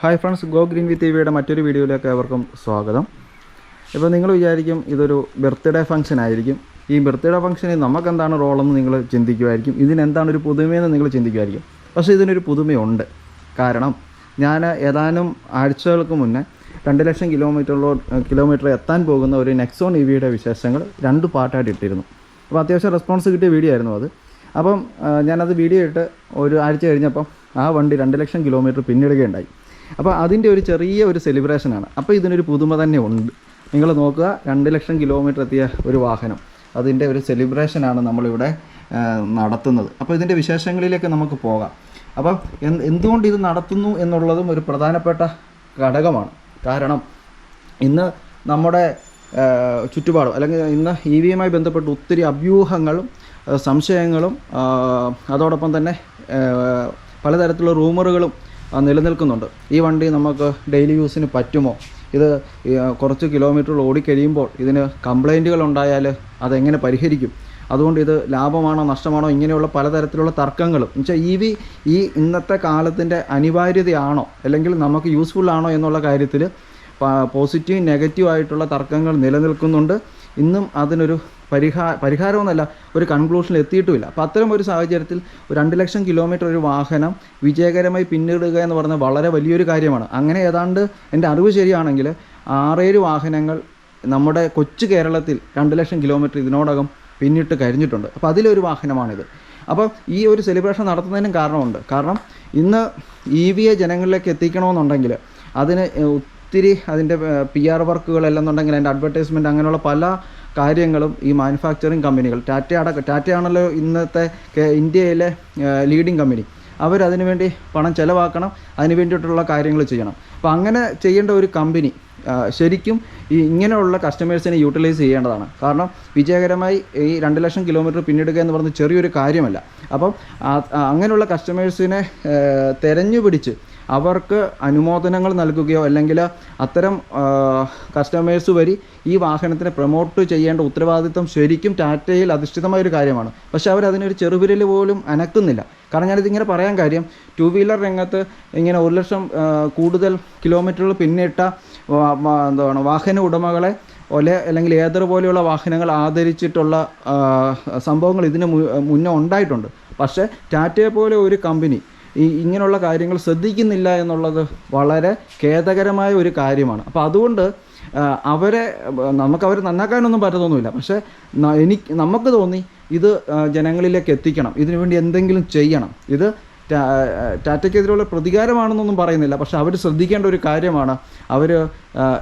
Hi friends go green with ഇവയുടെ മറ്റൊരു വീഡിയോയിലേക്ക് അവർക്കും സ്വാഗതം. ഇപ്പോൾ നിങ്ങൾ വിചാരിക്കും ഇതൊരു ബർത്ത്ഡേ ഫംഗ്ഷൻ ആയിരിക്കും. ഈ ബർത്ത്ഡേ ഫംഗ്ഷനിൽ നമുക്കെന്താണ് റോളെന്ന് നിങ്ങൾ ചിന്തിക്കുമായിരിക്കും. ഇതിനെന്താണ് ഒരു പുതുമയെന്ന് നിങ്ങൾ ചിന്തിക്കുമായിരിക്കും. പക്ഷേ ഇതിനൊരു പുതുമയുണ്ട്. കാരണം ഞാൻ ഏതാനും ആഴ്ചകൾക്ക് മുന്നേ രണ്ട് ലക്ഷം കിലോമീറ്ററിലോ കിലോമീറ്റർ എത്താൻ പോകുന്ന ഒരു നെക്സോൺ ഇ വിയുടെ വിശേഷങ്ങൾ രണ്ട് പാട്ടായിട്ട് ഇട്ടിരുന്നു. അപ്പോൾ അത്യാവശ്യം റെസ്പോൺസ് കിട്ടിയ വീഡിയോ ആയിരുന്നു അത്. അപ്പം ഞാനത് വീഡിയോ ഇട്ട് ഒരു ആഴ്ച കഴിഞ്ഞപ്പം ആ വണ്ടി രണ്ട് ലക്ഷം കിലോമീറ്റർ പിന്നിടുകയുണ്ടായി. അപ്പോൾ അതിന്റെ ഒരു ചെറിയ ഒരു സെലിബ്രേഷനാണ് അപ്പോൾ ഇതിനൊരു പുതുമ തന്നെ ഉണ്ട്. നിങ്ങൾ നോക്കുക രണ്ട് ലക്ഷം കിലോമീറ്റർ എത്തിയ ഒരു വാഹനം. അതിന്റെ ഒരു സെലിബ്രേഷനാണ് നമ്മളിവിടെ നടത്തുന്നത്. അപ്പോൾ ഇതിന്റെ വിശേഷങ്ങളിലേക്ക് നമുക്ക് പോകാം. അപ്പം എന് എന്തുകൊണ്ട് ഇത് നടത്തുന്നു എന്നുള്ളതും ഒരു പ്രധാനപ്പെട്ട ഘടകമാണ്. കാരണം ഇന്ന് നമ്മുടെ ചുറ്റുപാടും അല്ലെങ്കിൽ ഇന്ന് ഇ വിയുമായി ബന്ധപ്പെട്ട് ഒത്തിരി അഭ്യൂഹങ്ങളും സംശയങ്ങളും അതോടൊപ്പം തന്നെ പലതരത്തിലുള്ള റൂമറുകളും നിലനിൽക്കുന്നുണ്ട്. ഈ വണ്ടി നമുക്ക് ഡെയിലി യൂസിന് പറ്റുമോ? ഇത് കുറച്ച് കിലോമീറ്റർ ഓടിക്കഴിയുമ്പോൾ ഇതിന് കംപ്ലൈന്റുകൾ ഉണ്ടായാൽ അതെങ്ങനെ പരിഹരിക്കും? അതുകൊണ്ട് ഇത് ലാഭമാണോ നഷ്ടമാണോ ഇങ്ങനെയുള്ള പലതരത്തിലുള്ള തർക്കങ്ങളും. എന്നുവെച്ചാൽ ഇ വി ഈ ഇന്നത്തെ കാലത്തിന്റെ അനിവാര്യതയാണോ അല്ലെങ്കിൽ നമുക്ക് യൂസ്ഫുൾ ആണോ എന്നുള്ള കാര്യത്തിൽ പോസിറ്റീവ് നെഗറ്റീവ് ആയിട്ടുള്ള തർക്കങ്ങൾ നിലനിൽക്കുന്നുണ്ട്. ഇന്നും അതിനൊരു പരിഹാ പരിഹാരമൊന്നല്ല ഒരു കൺക്ലൂഷനിൽ എത്തിയിട്ടുമില്ല. അപ്പോൾ അത്തരം ഒരു സാഹചര്യത്തിൽ രണ്ട് ലക്ഷം കിലോമീറ്റർ ഒരു വാഹനം വിജയകരമായി പിന്നിടുക എന്ന് പറഞ്ഞാൽ വളരെ വലിയൊരു കാര്യമാണ്. അങ്ങനെ ഏതാണ്ട് എന്റെ അറിവ് ശരിയാണെങ്കിൽ ആറേഴ് വാഹനങ്ങൾ നമ്മുടെ കൊച്ചു കേരളത്തിൽ രണ്ട് ലക്ഷം കിലോമീറ്റർ ഇതിനോടകം പിന്നിട്ട് കഴിഞ്ഞിട്ടുണ്ട്. അപ്പോൾ അതിലൊരു വാഹനമാണിത്. അപ്പോൾ ഈ ഒരു സെലിബ്രേഷൻ നടത്തുന്നതിനും കാരണമുണ്ട്. കാരണം ഇന്ന് ഇ വിയെ ജനങ്ങളിലേക്ക് എത്തിക്കണമെന്നുണ്ടെങ്കിൽ അതിന് ഒത്തിരി അതിന്റെ പി ആർ വർക്കുകളല്ലെന്നുണ്ടെങ്കിൽ അതിന്റെ അഡ്വർടൈസ്മെന്റ് അങ്ങനെയുള്ള പല കാര്യങ്ങളും ഈ മാനുഫാക്ചറിങ് കമ്പനികൾ ടാറ്റ അടക്കം ടാറ്റയാണല്ലോ ഇന്നത്തെ ഇന്ത്യയിലെ ലീഡിങ് കമ്പനി അവരതിനു വേണ്ടി പണം ചിലവാക്കണം അതിന് വേണ്ടിയിട്ടുള്ള കാര്യങ്ങൾ ചെയ്യണം. അപ്പോൾ അങ്ങനെ ചെയ്യേണ്ട ഒരു കമ്പനി ശരിക്കും ഈ ഇങ്ങനെയുള്ള കസ്റ്റമേഴ്സിനെ യൂട്ടിലൈസ് ചെയ്യേണ്ടതാണ്. കാരണം വിജയകരമായി ഈ രണ്ട് ലക്ഷം കിലോമീറ്റർ പിന്നിടുക എന്ന് പറയുന്നത് ചെറിയൊരു കാര്യമല്ല. അപ്പം അങ്ങനെയുള്ള കസ്റ്റമേഴ്സിനെ തെരഞ്ഞു പിടിച്ച് അവർക്ക് അനുമോദനങ്ങൾ നൽകുകയോ അല്ലെങ്കിൽ അത്തരം കസ്റ്റമേഴ്സ് വരി ഈ വാഹനത്തിനെ പ്രൊമോട്ട് ചെയ്യേണ്ട ഉത്തരവാദിത്വം ശരിക്കും ടാറ്റയിൽ അധിഷ്ഠിതമായ ഒരു കാര്യമാണ്. പക്ഷേ അവർ ചെറുവിരൽ പോലും അനക്കുന്നില്ല. കാരണം ഞാനിതിങ്ങനെ പറയാൻ കാര്യം ടു വീലർ രംഗത്ത് ഇങ്ങനെ ഒരു ലക്ഷം കൂടുതൽ കിലോമീറ്ററുകൾ പിന്നിട്ട എന്താണ് വാഹന ഉടമകളെ ഒലെ അല്ലെങ്കിൽ ഏതർ പോലെയുള്ള വാഹനങ്ങൾ ആദരിച്ചിട്ടുള്ള സംഭവങ്ങൾ ഇതിന് മുന്നേ ഉണ്ടായിട്ടുണ്ട്. പക്ഷേ ടാറ്റയെ പോലെ ഒരു കമ്പനി ഈ ഇങ്ങനെയുള്ള കാര്യങ്ങൾ ശ്രദ്ധിക്കുന്നില്ല എന്നുള്ളത് വളരെ ഖേദകരമായ ഒരു കാര്യമാണ്. അപ്പോൾ അതുകൊണ്ട് അവരെ നമുക്ക് അവരെ നന്നാക്കാനൊന്നും പറ്റത്തൊന്നുമില്ല. പക്ഷേ എനിക്ക് നമുക്ക് തോന്നി ഇത് ജനങ്ങളിലേക്ക് എത്തിക്കണം. ഇതിനുവേണ്ടി എന്തെങ്കിലും ചെയ്യണം. ഇത് ടാറ്റയ്ക്കെതിരെയുള്ള പ്രതികാരമാണെന്നൊന്നും പറയുന്നില്ല. പക്ഷേ അവർ ശ്രദ്ധിക്കേണ്ട ഒരു കാര്യമാണ്. അവർ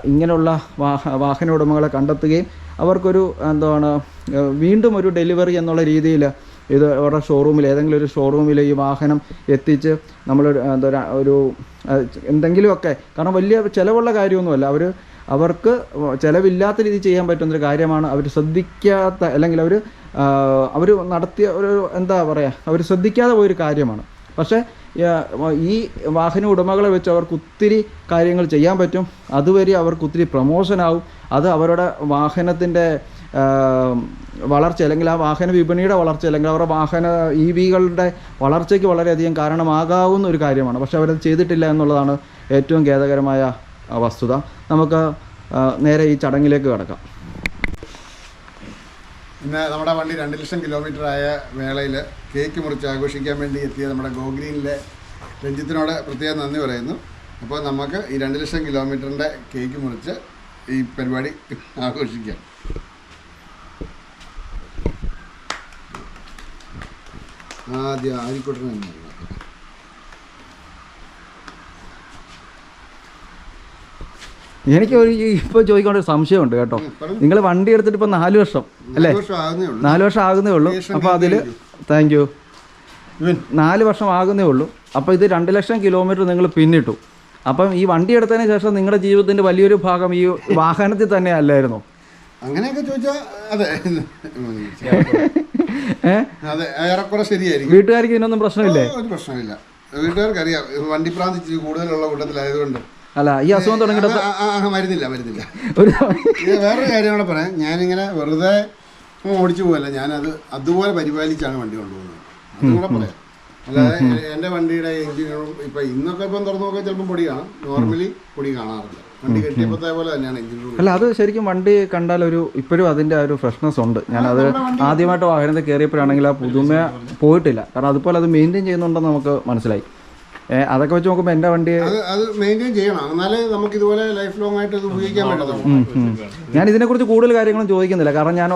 ഇങ്ങനെയുള്ള വാഹ വാഹന ഉടമകളെ കണ്ടെത്തുകയും അവർക്കൊരു എന്താണ് വീണ്ടും ഒരു ഡെലിവറി എന്നുള്ള രീതിയിൽ ഇത് അവരുടെ ഷോറൂമിൽ ഏതെങ്കിലും ഒരു ഷോറൂമിൽ ഈ വാഹനം എത്തിച്ച് നമ്മൾ എന്താ ഒരു- എന്തെങ്കിലുമൊക്കെ. കാരണം വലിയ ചിലവുള്ള കാര്യമൊന്നുമല്ല. അവർ അവർക്ക് ചിലവില്ലാത്ത രീതിയിൽ ചെയ്യാൻ പറ്റുന്നൊരു കാര്യമാണ് അവർ ശ്രദ്ധിക്കാത്ത അല്ലെങ്കിൽ അവർ അവർ നടത്തിയ ഒരു എന്താ പറയുക അവർ ശ്രദ്ധിക്കാതെ പോയൊരു കാര്യമാണ്. പക്ഷേ ഈ വാഹന ഉടമകളെ വെച്ച് അവർക്ക് ഒത്തിരി കാര്യങ്ങൾ ചെയ്യാൻ പറ്റും. അതുവരെ അവർക്ക് ഒത്തിരി പ്രൊമോഷനാവും. അത് അവരുടെ വാഹനത്തിന്റെ വളർച്ച അല്ലെങ്കിൽ ആ വാഹന വിപണിയുടെ വളർച്ച അല്ലെങ്കിൽ അവരുടെ വാഹന ഇ വികളുടെ വളർച്ചയ്ക്ക് വളരെയധികം കാരണമാകാവുന്ന ഒരു കാര്യമാണ്. പക്ഷേ അവരത് ചെയ്തിട്ടില്ല എന്നുള്ളതാണ് ഏറ്റവും ഖേദകരമായ വസ്തുത. നമുക്ക് നേരെ ഈ ചടങ്ങിലേക്ക് കിടക്കാം. ഇന്ന് നമ്മുടെ വണ്ടി രണ്ട് ലക്ഷം കിലോമീറ്റർ ആയ വേളയിൽ കേക്ക് മുറിച്ച് ആഘോഷിക്കാൻ വേണ്ടി എത്തിയ നമ്മുടെ ഗോഗ്രീനിലെ രഞ്ജിത്തിനോട് പ്രത്യേകം നന്ദി പറയുന്നു. അപ്പോൾ നമുക്ക് ഈ രണ്ട് ലക്ഷം കിലോമീറ്ററിന്റെ കേക്ക് മുറിച്ച് ഈ പരിപാടി ആഘോഷിക്കാം. ആദ്യം ആരിക്കോട്ടെ എനിക്ക് ഒരു ഇപ്പോൾ ചോദിക്കേണ്ട ഒരു സംശയമുണ്ട് കേട്ടോ. നിങ്ങൾ വണ്ടി എടുത്തിട്ട് ഇപ്പോൾ നാലു വർഷം അല്ലേ? നാലു ആകുന്നേ ഉള്ളൂ. നാല് വർഷം ആകുന്നേ ഉള്ളൂ. അപ്പൊ അപ്പോൾ അതിൽ താങ്ക് യു നാല് വർഷം ആകുന്നേ ഉള്ളൂ. അപ്പോൾ ഇത് രണ്ട് ലക്ഷം കിലോമീറ്റർ നിങ്ങൾ പിന്നിട്ടു. അപ്പം ഈ വണ്ടി എടുത്തതിന് ശേഷം നിങ്ങളുടെ ജീവിതത്തിന്റെ വലിയൊരു ഭാഗം ഈ വാഹനത്തിൽ തന്നെ അല്ലായിരുന്നു? അങ്ങനെയൊക്കെ ചോദിച്ചാൽ അതെ. ഏറെക്കുറെ ശരിയായിരിക്കും. വീട്ടുകാർക്ക് ഇതിനൊന്നും പ്രശ്നമില്ലേ? ഒരു പ്രശ്നമില്ല. വീട്ടുകാർക്ക് അറിയാം വണ്ടിപ്രാന്തി ഇച്ചിരി കൂടുതലുള്ള കൂട്ടത്തിലായതുകൊണ്ട്. അല്ല ഈ അസുഖം തുടങ്ങിയിട്ട് മരുന്നില്ല മരുന്നില്ല. ഒരു വേറൊരു കാര്യം കൂടെ പറയാം. ഞാനിങ്ങനെ വെറുതെ ഓടിച്ചു പോകല്ല ഞാനത് അതുപോലെ പരിപാലിച്ചാണ് വണ്ടി കൊണ്ടുപോകുന്നത്. അതും കൂടെ പറയാം. അല്ലാതെ എന്റെ വണ്ടിയുടെ എഞ്ചിനും ഇപ്പൊ ഇന്നൊക്കെ ഇപ്പം തുറന്നു നോക്കിയാൽ ചിലപ്പോൾ പൊടി കാണും. നോർമലി പൊടി കാണാറില്ല. വണ്ടി തന്നെയാണ് എഞ്ചിൻ റൂം അല്ല അത് ശരിക്കും വണ്ടി കണ്ടാൽ ഒരു ഇപ്പോഴും അതിന്റെ ആ ഒരു ഫ്രഷ്നെസ് ഉണ്ട്. ഞാനത് ആദ്യമായിട്ട് വാഹനത്തിൽ കയറിയപ്പോഴാണെങ്കിൽ ആ പുതുമ പോയിട്ടില്ല. കാരണം അതുപോലെ അത് മെയിന്റെയിൻ ചെയ്യുന്നുണ്ടെന്ന് നമുക്ക് മനസ്സിലായി. അതൊക്കെ വെച്ച് നോക്കുമ്പോൾ എന്റെ വണ്ടി അത് അത് മെയിന്റെയിൻ ചെയ്യണം. എന്നാലേ നമുക്ക് ഇതുപോലെ ലൈഫ് ലോങ് ആയിട്ട് ഇത് ഉപയോഗിക്കാൻ പറ്റത്തുള്ളൂ. ഞാൻ ഇതിനെക്കുറിച്ച് കൂടുതൽ കാര്യങ്ങളും ചോദിക്കുന്നില്ല. കാരണം ഞാൻ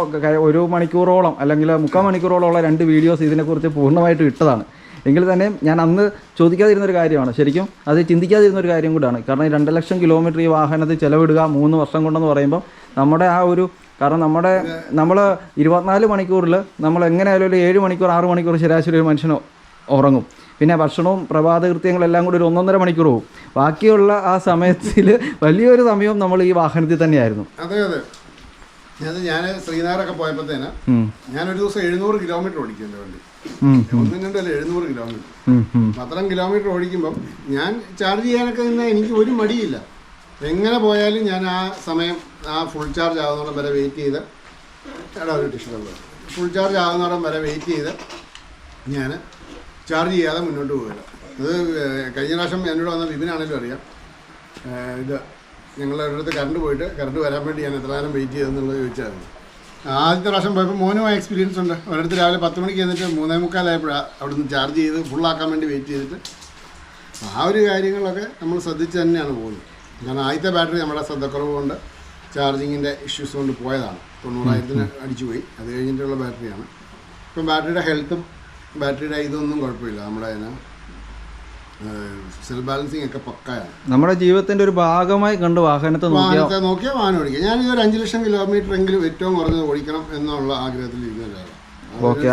ഒരു മണിക്കൂറോളം അല്ലെങ്കിൽ മുക്കാൽ മണിക്കൂറോളം ഉള്ള രണ്ട് വീഡിയോസ് ഇതിനെക്കുറിച്ച് പൂർണമായിട്ട് ഇട്ടതാണ്. എങ്കിൽ തന്നെ ഞാൻ അന്ന് ചോദിക്കാതിരുന്ന ഒരു കാര്യമാണ്. ശരിക്കും അത് ചിന്തിക്കാതിരുന്ന ഒരു കാര്യം കൂടാണ്. കാരണം ഈ രണ്ട് ലക്ഷം കിലോമീറ്റർ ഈ വാഹനത്തിൽ ചിലവിടുക മൂന്ന് വർഷം കൊണ്ടെന്ന് പറയുമ്പോൾ നമ്മുടെ ആ ഒരു കാരണം നമ്മുടെ നമ്മൾ ഇരുപത്തിനാല് മണിക്കൂറിൽ നമ്മൾ എങ്ങനെയായാലും ഒരു ഏഴ് മണിക്കൂർ ആറ് മണിക്കൂർ ശരാശരി ഒരു മനുഷ്യന് ഉറങ്ങും. പിന്നെ ഭക്ഷണവും പ്രഭാത കൃത്യങ്ങളെല്ലാം കൂടി ഒരു ഒന്നൊന്നര മണിക്കൂർ പോകും ബാക്കിയുള്ള ആ സമയത്തിൽ വലിയൊരു സമയവും നമ്മൾ ഈ വാഹനത്തിൽ തന്നെയായിരുന്നു. അതെ അതെ. ഞാൻ ഞാൻ ശ്രീനഗറൊക്കെ പോയപ്പോഴത്തേന്. ഞാനൊരു ദിവസം എഴുന്നൂറ് കിലോമീറ്റർ ഓടിക്കും എന്റെ വണ്ടി. ഒന്നും രണ്ടല്ല എഴുന്നൂറ് കിലോമീറ്റർ. അത്രയും കിലോമീറ്റർ ഓടിക്കുമ്പം ഞാൻ ചാർജ് ചെയ്യാനൊക്കെ നിന്ന് എനിക്ക് ഒരു മടിയില്ല. എങ്ങനെ പോയാലും ഞാൻ ആ സമയം ആ ഫുൾ ചാർജ് ആകുന്നോളം വരെ വെയിറ്റ് ചെയ്ത് എടാ ഒരു ടിഷ്യൂ ഫുൾ ചാർജ് ആകുന്നോളം വരെ വെയിറ്റ് ചെയ്ത് ഞാൻ ചാർജ് ചെയ്യാതെ മുന്നോട്ട് പോകില്ല അത് കഴിഞ്ഞ പ്രാവശ്യം എന്നോട് വന്ന വിപിനാണെങ്കിലും അറിയാം. ഇത് ഞങ്ങളുടെ അടുത്ത് കറണ്ട് പോയിട്ട് കറണ്ട് വരാൻ വേണ്ടി ഞാൻ എത്ര നേരം വെയിറ്റ് ചെയ്തെന്നുള്ളത് ചോദിച്ചായിരുന്നു. ആദ്യത്തെ പ്രാവശ്യം പോയപ്പോൾ മോനുമായ എക്സ്പീരിയൻസ് ഉണ്ട്. ഒരിടത്ത് രാവിലെ പത്ത് മണിക്ക് എന്നിട്ട് മൂന്നേ മുക്കാലായപ്പോഴാണ് അവിടുന്ന് ചാർജ് ചെയ്ത് ഫുള്ളാക്കാൻ വേണ്ടി വെയിറ്റ് ചെയ്തിട്ട്. ആ ഒരു കാര്യങ്ങളൊക്കെ നമ്മൾ ശ്രദ്ധിച്ച് തന്നെയാണ് പോകുന്നത്. കാരണം ആദ്യത്തെ ബാറ്ററി നമ്മുടെ ശ്രദ്ധക്കുറവ് കൊണ്ട് ചാർജിങ്ങിന്റെ ഇഷ്യൂസ് കൊണ്ട് പോയതാണ്. തൊണ്ണൂറായിരത്തിന് അടിച്ചു പോയി. അത് കഴിഞ്ഞിട്ടുള്ള ബാറ്ററിയാണ് ഇപ്പം ബാറ്ററിയുടെ ഹെൽത്തും ബാറ്ററിയുടെ ഇതൊന്നും കുഴപ്പമില്ല. നമ്മുടെ അതിന് സെൽ ബാലൻസിങ് ഒക്കെ പക്കയാണ്. നമ്മുടെ ജീവിതത്തിന്റെ ഒരു ഭാഗമായി കണ്ട് വാഹനത്തെ വാഹനത്തെ നോക്കിയാൽ വാഹനം ഓടിക്കുക. ഞാനിതൊരു അഞ്ച് ലക്ഷം കിലോമീറ്റർ എങ്കിലും ഏറ്റവും കുറഞ്ഞത് ഓടിക്കണം എന്നുള്ള ആഗ്രഹത്തിൽ ഇരിക്കുന്നതാണ് ഓക്കെ.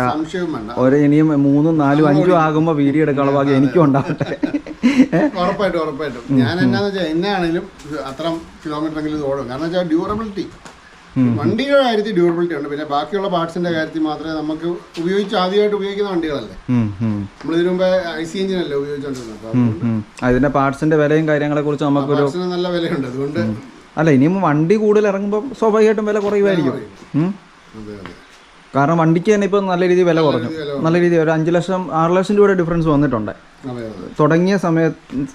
ഒരു ഇനിയും മൂന്നും നാലും അഞ്ചും ആകുമ്പോൾ വീഡിയോ എടുക്കാനുള്ള ഭാഗ്യം എനിക്കും ഉണ്ടാവട്ടെ. ഉറപ്പായിട്ടും ഉറപ്പായിട്ടും. ഞാൻ എന്നാന്ന് വെച്ചാൽ എന്നെ ആണെങ്കിലും അത്ര കിലോമീറ്റർ എങ്കിലും ഓടും. കാരണം വെച്ചാൽ ഡ്യൂറബിലിറ്റി വണ്ടിയുടെ കാര്യത്തിൽ ഡ്യൂറബിലിറ്റി ഉണ്ട്. പിന്നെ ബാക്കിയുള്ള പാർട്സിന്റെ കാര്യത്തിൽ മാത്രമേ നമുക്ക് ഉപയോഗിച്ച് ആദ്യമായിട്ട് ഉപയോഗിക്കുന്ന വണ്ടികളല്ലേ? നമ്മൾ ഇതിനു മുമ്പ് ഐ സി എഞ്ചിൻ അല്ലേ ഉപയോഗിച്ചോണ്ടിരുന്നത്. അതിന്റെ പാർട്സിന്റെ വിലയും കാര്യങ്ങളെ കുറിച്ച് നമുക്കൊരു നല്ല വിലയുണ്ട്. അതുകൊണ്ട് അല്ല ഇനിയും വണ്ടി കൂടുതൽ ഇറങ്ങുമ്പോൾ സ്വാഭാവികമായിട്ടും വില കുറയുമായിരിക്കും. കാരണം വണ്ടിക്ക് തന്നെ ഇപ്പം നല്ല രീതിയിൽ വില കുറഞ്ഞു. നല്ല രീതിയിൽ ഒരു അഞ്ച് ലക്ഷം ആറ് ലക്ഷം രൂപയുടെ ഡിഫറൻസ് വന്നിട്ടുണ്ട്. തുടങ്ങിയ സമയ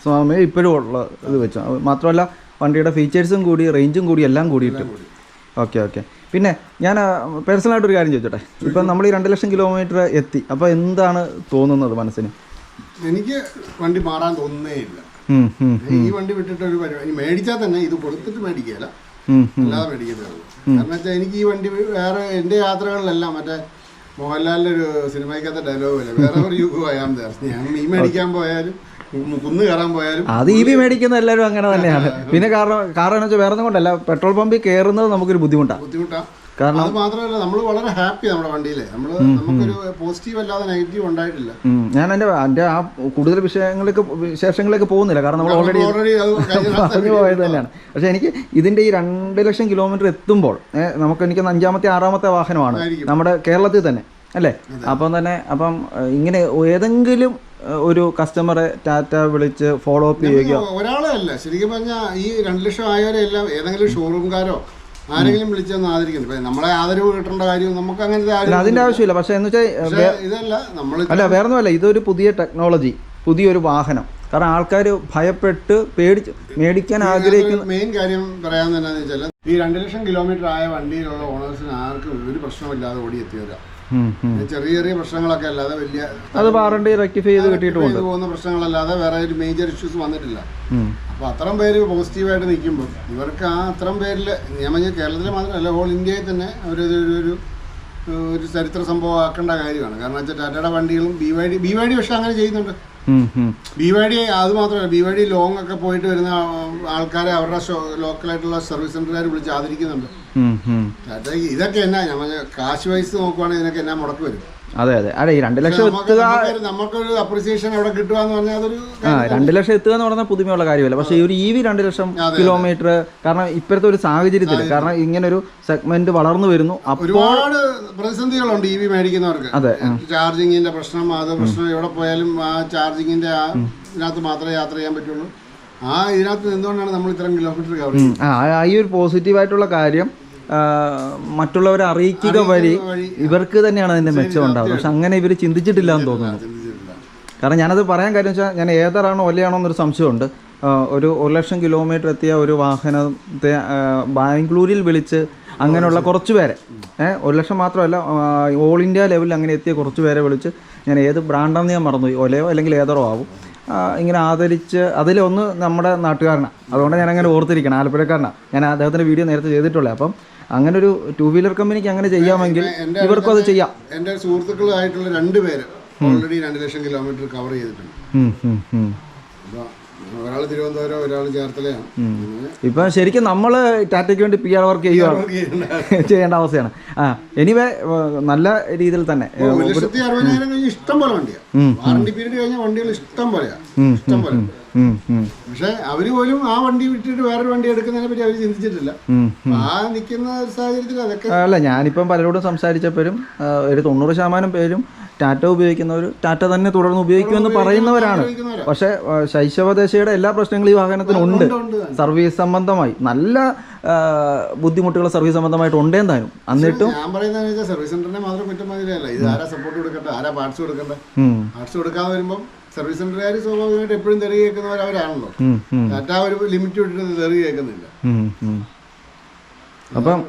സമയം ഇപ്പോഴും ഉള്ള ഇത് വെച്ചു. മാത്രമല്ല വണ്ടിയുടെ ഫീച്ചേഴ്സും കൂടി റേഞ്ചും കൂടി എല്ലാം കൂടിയിട്ട്. Okay okay. പിന്നെ ഞാൻ പേഴ്സണലായിട്ടൊരു കാര്യം ചോദിച്ചോട്ടെ? ഇപ്പം നമ്മൾ ഈ രണ്ട് ലക്ഷം കിലോമീറ്റർ എത്തി. അപ്പോൾ എന്താണ് തോന്നുന്നത് മനസ്സിന്? എനിക്ക് വണ്ടി മാറാൻ തോന്നുന്നേ ഇല്ല. ഈ വണ്ടി വിട്ടിട്ട് ഒരു പരിപാടി മേടിച്ചാൽ തന്നെ ഇത് കൊടുത്തിട്ട് മേടിക്കുകയില്ല. അല്ലാതെ മേടിക്കുന്നേ ഉള്ളൂ. കാരണം വെച്ചാൽ എനിക്ക് ഈ വണ്ടി വേറെ എന്റെ യാത്രകളിലെല്ലാം മറ്റേ മോഹൻലാലിന്റെ ഒരു സിനിമയ്ക്കകത്തെ ഡയലോഗ് വേറെ ഒരു യുഗമായാൽ ഈ മേടിക്കാൻ പോയാലും അത് ഇ വി മേടിക്കുന്ന എല്ലാവരും അങ്ങനെ തന്നെയാണ്. പിന്നെ കാരണം കാരണം എന്ന് വെച്ചാൽ വേറെ ഒന്നും കൊണ്ടല്ല. പെട്രോൾ പമ്പിൽ കയറുന്നത് നമുക്കൊരു ബുദ്ധിമുട്ടാണ് ബുദ്ധിമുട്ടാണ് കാരണം അത് മാത്രമല്ല നമ്മൾ വളരെ ഹാപ്പി നമ്മുടെ വണ്ടിയിലെ. നമ്മൾ നമുക്കൊരു പോസിറ്റീവ് അല്ലാതെ നെഗറ്റീവ് ഉണ്ടായിട്ടില്ല. ഞാൻ എന്റെ എന്റെ ആ കൂടുതൽ വിഷയങ്ങളിലേക്ക് വിശേഷങ്ങളിലേക്ക് പോകുന്നില്ല. കാരണം നമ്മൾ ഓൾറെഡി പറഞ്ഞു പോയത് തന്നെയാണ്. പക്ഷെ എനിക്ക് ഇതിന്റെ ഈ രണ്ട് ലക്ഷം കിലോമീറ്റർ എത്തുമ്പോൾ നമുക്ക് എനിക്ക് അഞ്ചാമത്തെ ആറാമത്തെ വാഹനമാണ് നമ്മുടെ കേരളത്തിൽ തന്നെ. അല്ലേ? അപ്പം തന്നെ അപ്പം ഇങ്ങനെ ഏതെങ്കിലും ഒരു കസ്റ്റമറെ ടാറ്റ വിളിച്ച് ഫോളോ അപ്പ് ചെയ്യുകയോ? ഒരാളെ അല്ല. ശരിക്കും പറഞ്ഞാൽ ഈ രണ്ട് ലക്ഷം ആയവരെ എല്ലാം ഏതെങ്കിലും ഷോറൂംകാരോ ആരെങ്കിലും വിളിച്ചൊന്ന് ആദരിക്കുന്നു. നമ്മളെ ആദരവ് കിട്ടേണ്ട കാര്യം നമുക്ക് അങ്ങനെ അതിന്റെ ആവശ്യമില്ല. പക്ഷെ എന്ന് വെച്ചാൽ ഇതല്ല നമ്മൾ അല്ല വേറെ ഒന്നുമല്ല ഇതൊരു പുതിയ ടെക്നോളജി പുതിയൊരു വാഹനം. കാരണം ആൾക്കാർ ഭയപ്പെട്ട് പേടിച്ച് മേടിക്കാൻ ആഗ്രഹിക്കുന്ന മെയിൻ കാര്യം പറയാൻ തന്നെ വെച്ചാൽ ഈ രണ്ട് ലക്ഷം കിലോമീറ്റർ ആയ വണ്ടിയിലുള്ള ഓണേഴ്സിന് ആർക്കും ഒരു പ്രശ്നമില്ലാതെ ഓടി ഉം, ഉം. ചെറിയ ചെറിയ പ്രശ്നങ്ങളൊക്കെ അല്ലാതെ വലിയ അത് വാറണ്ടി റെക്ടിഫൈ ചെയ്ത് കിട്ടിയിട്ടുണ്ട് പോകുന്ന പ്രശ്നങ്ങളല്ലാതെ വേറെ ഒരു മേജർ ഇഷ്യൂസ് വന്നിട്ടില്ല. അപ്പൊ അത്രയും പേര് പോസിറ്റീവായിട്ട് നിൽക്കുമ്പോൾ ഇവർക്ക് ആ അത്രയും പേരിൽ ഞാൻ കേരളത്തിൽ മാത്രമല്ല ഹോൾ ഇന്ത്യയിൽ തന്നെ അവരൊരു ഒരു ചരിത്ര സംഭവം ആക്കേണ്ട കാര്യമാണ്. കാരണം വെച്ചാൽ ടാറ്റയുടെ വണ്ടികളും B Y D B Y D പക്ഷെ അങ്ങനെ ചെയ്യുന്നുണ്ട്. ബി വൈ ഡി അത് മാത്രമല്ല ബി വൈ ഡി ലോങ് ഒക്കെ പോയിട്ട് വരുന്ന ആൾക്കാരെ അവരുടെ ലോക്കലായിട്ടുള്ള സർവീസ് സെന്ററുകാർ വിളിച്ച് ആദരിക്കുന്നുണ്ട്. ഇതൊക്കെ എന്നാ കാശ് വൈസ് നോക്കുവാണെങ്കിൽ ഇതിനൊക്കെ എന്നാ മുടക്ക് വരും. അതെ അതെ. അതെ ഈ രണ്ട് ലക്ഷം എത്തുക നമുക്കൊരു- അപ്രീസിയേഷൻ അവിടെ കിട്ടുക എന്ന് പറഞ്ഞാൽ അതൊരു ആ രണ്ട് ലക്ഷം എത്തുക എന്ന് പറഞ്ഞാൽ പുതുമയുള്ള കാര്യമല്ല. പക്ഷേ ഈ ഒരു ഇ വി രണ്ട് ലക്ഷം കിലോമീറ്റർ കാരണം ഇപ്പോഴത്തെ ഒരു സാഹചര്യത്തിൽ കാരണം ഇങ്ങനെ ഒരു സെഗ്മെന്റ് വളർന്നു വരുന്നു. ഒരുപാട് പ്രതിസന്ധികളുണ്ട് ഇ വി മേടിക്കുന്നവർക്ക്. അതെ ചാർജിങ്ങിന്റെ പ്രശ്നം അത് പ്രശ്നം എവിടെ പോയാലും ആ ചാർജിങ്ങിന്റെ ആ ഇതിനകത്ത് മാത്രമേ യാത്ര ചെയ്യാൻ പറ്റുള്ളൂ. ആ ഇതിനകത്ത് നിന്നുകൊണ്ടാണ് നമ്മൾ ഇത്രയും കിലോമീറ്റർ കവർ ആ ഈ ഒരു പോസിറ്റീവ് ആയിട്ടുള്ള കാര്യം മറ്റുള്ളവരെ അറിയിക്കുക വഴി ഇവർക്ക് തന്നെയാണ് അതിന്റെ മെച്ചം ഉണ്ടാവുന്നത്. പക്ഷെ അങ്ങനെ ഇവർ ചിന്തിച്ചിട്ടില്ല എന്ന് തോന്നുന്നു. കാരണം ഞാനത് പറയാൻ കാര്യം വെച്ചാൽ ഞാൻ ഏതറാണോ ഒലയാണോ എന്നൊരു സംശയമുണ്ട്. ഒരു ഒരു ലക്ഷം കിലോമീറ്റർ എത്തിയ ഒരു വാഹനത്തെ ബാംഗ്ലൂരിൽ വിളിച്ച് അങ്ങനെയുള്ള കുറച്ച് പേരെ ഏഹ് ഒരു ലക്ഷം മാത്രമല്ല ഓൾ ഇന്ത്യ ലെവലിൽ അങ്ങനെ എത്തിയ കുറച്ച് പേരെ വിളിച്ച് ഞാൻ ഏത് ബ്രാൻഡാണെന്ന് ഞാൻ മറന്നുപോയി. ഒലയോ അല്ലെങ്കിൽ ഏതറോ ആവും. ഇങ്ങനെ ആദരിച്ച് അതിലൊന്ന് നമ്മുടെ നാട്ടുകാരനാണ് അതുകൊണ്ട് ഞാൻ അങ്ങനെ ഓർത്തിരിക്കണം ആലപ്പുഴക്കാരനാണ് ഞാൻ അദ്ദേഹത്തിന്റെ വീഡിയോ നേരത്തെ ചെയ്തിട്ടുള്ളത് അപ്പം അങ്ങനെ ഒരു ടൂ വീലർ കമ്പനിക്ക് അങ്ങനെ ചെയ്യാമെങ്കിൽ ഇവർക്കും അത് ചെയ്യാം. എന്റെ സുഹൃത്തുക്കളായിട്ടുള്ള രണ്ട് പേര് ഓൾറെഡി രണ്ട് ലക്ഷം കിലോമീറ്റർ കവർ ചെയ്തിട്ടുണ്ട്. ഒരാൾ തിരുവനന്തപുരം ഒരാൾ ചേർത്തലയാണ്. ഇപ്പം ശരിക്കും നമ്മൾ ടാറ്റയ്ക്ക് വേണ്ടി പി ആർ വർക്ക് ചെയ്യുകയാണ് ചെയ്യേണ്ട. അവസ്ഥയാണ്. ആ എനിവേ നല്ല രീതിയിൽ തന്നെ ഇഷ്ടം പോലെ വണ്ടിയാണ് വാറണ്ടി പീരീഡ് കഴിഞ്ഞ വണ്ടികൾ ഇഷ്ടം പോലെയാണ് ഇഷ്ടം പോലെ പക്ഷെ അവർ പോലും ആ വണ്ടി വിട്ടിട്ട് വേറൊരു വണ്ടി എടുക്കുന്നതിനെ പറ്റി അവർ ചിന്തിച്ചിട്ടില്ല. ആ നിൽക്കുന്ന ഒരു സാഹചര്യത്തിൽ അതൊക്കെ അല്ല ഞാനിപ്പം പലരോടും സംസാരിച്ചപ്പോഴും ഒരു തൊണ്ണൂറ് ശതമാനം പേരും ടാറ്റ ഉപയോഗിക്കുന്നവർ ടാറ്റ തന്നെ തുടർന്ന് ഉപയോഗിക്കുമെന്ന് പറയുന്നവരാണ്. പക്ഷെ ശൈശവദേശയുടെ എല്ലാ പ്രശ്നങ്ങളും ഈ വാഹനത്തിനുണ്ട്. സർവീസ് സംബന്ധമായി. നല്ല ബുദ്ധിമുട്ടുകൾ സർവീസ് സംബന്ധമായിട്ട് ഉണ്ടേ താനും എന്നിട്ടും ഞാൻ പറയുന്നത് സർവീസ് സെന്ററിനെ മാത്രം കുറ്റം മതിയല്ല ഇത് ആരാ സപ്പോർട്ട് കൊടുക്കട്ടെ ആരാ പാർട്സ് കൊടുക്കട്ടെ പാർട്സ് കൊടുക്കാതെ വരുമ്പോൾ സർവീസ് സെന്ററുകാർ സ്വാഭാവികമായിട്ട് എപ്പോഴും തെറി കേൾക്കുന്നവർ അവരാണല്ലോ ടാറ്റ ഒരു ലിമിറ്റ് വിട്ടിട്ട് തെറി കേൾക്കുന്നില്ല. അപ്പം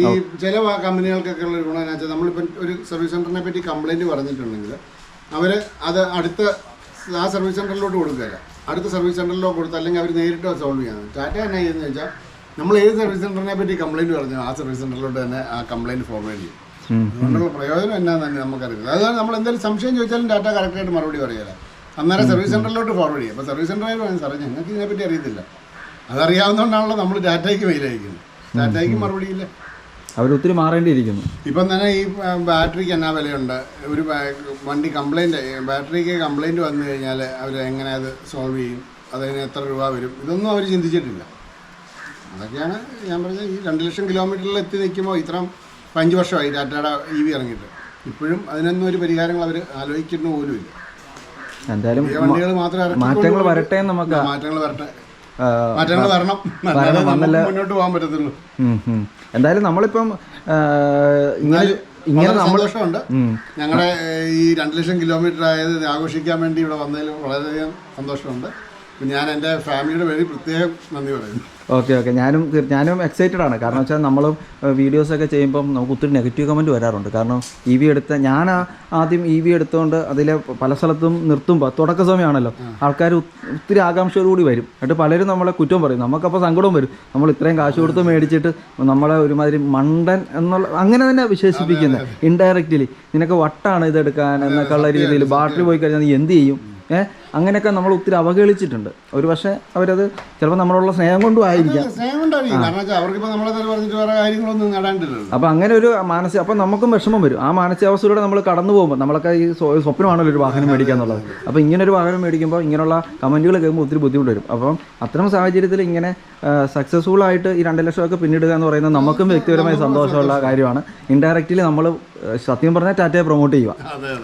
ഈ ചില കമ്പനികൾക്കൊക്കെ ഉള്ള ഒരു ഗുണം എന്ന് വെച്ചാൽ നമ്മളിപ്പം ഒരു സർവീസ് സെന്ററിനെ പറ്റി കംപ്ലൈന്റ് പറഞ്ഞിട്ടുണ്ടെങ്കിൽ അവർ അത് അടുത്ത ആ സർവീസ് സെന്ററിലോട്ട് കൊടുക്കുകയില്ല അടുത്ത സർവീസ് സെന്ററിലോട്ട് കൊടുത്ത് അല്ലെങ്കിൽ അവർ നേരിട്ട് സോൾവ് ചെയ്യാൻ. ടാറ്റ എന്നാ ചെയ്യുന്നത് വെച്ചാൽ നമ്മൾ ഏത് സർവീസ് സെന്ററിനെ പറ്റി കംപ്ലൈന്റ് പറഞ്ഞു ആ സർവീസ് സെന്ററിലോട്ട് തന്നെ ആ കംപ്ലൈന്റ് ഫോർവേഡ് ചെയ്യും. അതുകൊണ്ടുള്ള പ്രയോജനം എന്നാന്ന് തന്നെ നമുക്കറിയില്ല. അതാണ് നമ്മൾ എന്തെങ്കിലും സംശയം ചോദിച്ചാലും ഡാറ്റ കറക്റ്റായിട്ട് മറുപടി പറയുക അന്നേരം സർവീസ് സെന്ററിലോട്ട് ഫോർവേഡ് ചെയ്യും. അപ്പോൾ സർവീസ് സെന്ററിൽ പറയും സാറേ ഞങ്ങൾക്ക് ഇതിനെപ്പറ്റി അറിയത്തില്ല. അതറിയാവുന്നതുകൊണ്ടാണല്ലോ നമ്മൾ ഡാറ്റയ്ക്ക് മെയിൽ അയക്കുന്നത്. ഡാറ്റയ്ക്ക് മറുപടിയില്ല അവരൊത്തിരി മാറേണ്ടിയിരിക്കുന്നു. ഇപ്പം തന്നെ ഈ ബാറ്ററിക്ക് എന്നാ വിലയുണ്ട്? ഒരു വണ്ടി കംപ്ലൈന്റ് ബാറ്ററിക്ക് കംപ്ലൈന്റ് വന്നു കഴിഞ്ഞാൽ അവർ എങ്ങനെ അത് സോൾവ് ചെയ്യും? അതിന് എത്ര രൂപ വരും? ഇതൊന്നും അവർ ചിന്തിച്ചിട്ടില്ല. അതൊക്കെയാണ് ഞാൻ പറഞ്ഞത്. ഈ രണ്ട് ലക്ഷം കിലോമീറ്ററിൽ എത്തി നിൽക്കുമ്പോൾ ഇത്ര അഞ്ച് വർഷമായി ടാറ്റയുടെ ഇ വി ഇറങ്ങിയിട്ട്. ഇപ്പോഴും അതിനൊന്നും ഒരു പരിഹാരങ്ങൾ അവർ ആലോചിക്കുന്നു പോലും ഇല്ല. എന്തായാലും മാറ്റങ്ങൾ വരട്ടെ നമുക്ക് മാറ്റങ്ങൾ വരട്ടെ. മാറ്റങ്ങൾ വരണം. മുന്നോട്ട് പോകാൻ പറ്റത്തുള്ളൂ. എന്തായാലും നമ്മളിപ്പം ഇങ്ങനെ ഇങ്ങനെ നമ്മൾ സന്തോഷമുണ്ട്. ഞങ്ങളുടെ ഈ രണ്ട് ലക്ഷം കിലോമീറ്റർ ആയത് ആഘോഷിക്കാൻ വേണ്ടി ഇവിടെ വന്നതിൽ വളരെയധികം സന്തോഷമുണ്ട്. ഞാൻ എന്റെ ഫാമിലിയുടെ വഴി പ്രത്യേകം നന്ദി പറയുന്നു. Okay okay. ഞാനും ഞാനും എക്സൈറ്റഡ് ആണ്. കാരണം വെച്ചാൽ നമ്മളും വീഡിയോസ് ഒക്കെ ചെയ്യുമ്പം നമുക്ക് ഒത്തിരി നെഗറ്റീവ് കമന്റ് വരാറുണ്ട്. കാരണം ഇ വി എടുത്ത ഞാൻ ആദ്യം ഇ വി എടുത്തുകൊണ്ട് അതിലെ പല സ്ഥലത്തും നിർത്തുമ്പോൾ തുടക്ക സമയമാണല്ലോ ആൾക്കാർ ഒത്തിരി ആകാംക്ഷയോടുകൂടി വരും. എന്നിട്ട് പലരും നമ്മളെ കുറ്റം പറയും. നമുക്കപ്പോൾ സങ്കടവും വരും. നമ്മൾ ഇത്രയും കാശ് കൊടുത്ത് മേടിച്ചിട്ട് നമ്മളെ ഒരുമാതിരി മണ്ടൻ എന്നുള്ള അങ്ങനെ തന്നെ വിശേഷിപ്പിക്കുന്നത് ഇൻഡയറക്റ്റ്ലി നിനക്ക് വട്ടാണ് ഇതെടുക്കാൻ എന്നൊക്കെ ഉള്ള രീതിയിൽ ബാറ്ററി പോയി കഴിഞ്ഞാൽ നീ എന്ത് ചെയ്യും? ഏഹ് അങ്ങനെയൊക്കെ നമ്മൾ ഒത്തിരി അവഹേളിച്ചിട്ടുണ്ട്. ഒരു പക്ഷേ അവരത് ചിലപ്പോൾ നമ്മളോടുള്ള സ്നേഹം കൊണ്ടും ആയിരിക്കാം. സ്നേഹം ഉണ്ടായിരിക്കും കാരണം വെച്ചാൽ അവർക്കിപ്പോൾ നമ്മളെ തന്നെ പറഞ്ഞിട്ട് വേറെ കാര്യങ്ങളൊന്നും നേടാണ്ടില്ലല്ലോ. അപ്പോൾ അങ്ങനെ ഒരു മാനസിക അപ്പോൾ നമുക്കും വിഷമം വരും. ആ മാനസികാവസ്ഥയിലൂടെ നമ്മൾ കടന്നു പോകുമ്പോൾ നമ്മളൊക്കെ ഈ സ്വ- സ്വപ്നമാണല്ലോ ഒരു വാഹനം മേടിക്കുക എന്നുള്ളത്. അപ്പോൾ ഇങ്ങനെ ഒരു വാഹനം മേടിക്കുമ്പോൾ ഇങ്ങനെയുള്ള കമന്റുകൾ കേൾക്കുമ്പോൾ ഒത്തിരി ബുദ്ധിമുട്ട് വരും. അപ്പം അത്തരം സാഹചര്യത്തിൽ ഇങ്ങനെ സക്സസ്ഫുൾ ആയിട്ട് ഈ രണ്ട് ലക്ഷമൊക്കെ പിന്നിടുക എന്ന് പറയുന്നത് നമുക്കും വ്യക്തിപരമായി സന്തോഷമുള്ള കാര്യമാണ്. ഇൻഡയറക്റ്റ്ലി നമ്മൾ സത്യം പറഞ്ഞാൽ ടാറ്റയെ പ്രൊമോട്ട് ചെയ്യുക.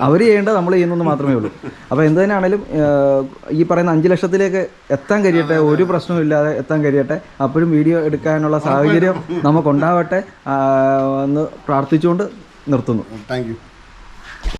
അവർ ചെയ്യേണ്ടത് നമ്മൾ ചെയ്യുന്നെന്ന് മാത്രമേ ഉള്ളൂ. അപ്പോൾ എന്ത് തന്നെയാണേലും ഏഹ്, ഈ പറയുന്ന അഞ്ച് ലക്ഷത്തിലേക്ക് എത്താൻ കഴിയട്ടെ ഒരു പ്രശ്നവും ഇല്ലാതെ എത്താൻ കഴിയട്ടെ അപ്പോഴും വീഡിയോ എടുക്കാനുള്ള സാഹചര്യം നമുക്കുണ്ടാവട്ടെ എന്ന് പ്രാർത്ഥിച്ചുകൊണ്ട് നിർത്തുന്നു. Thank you.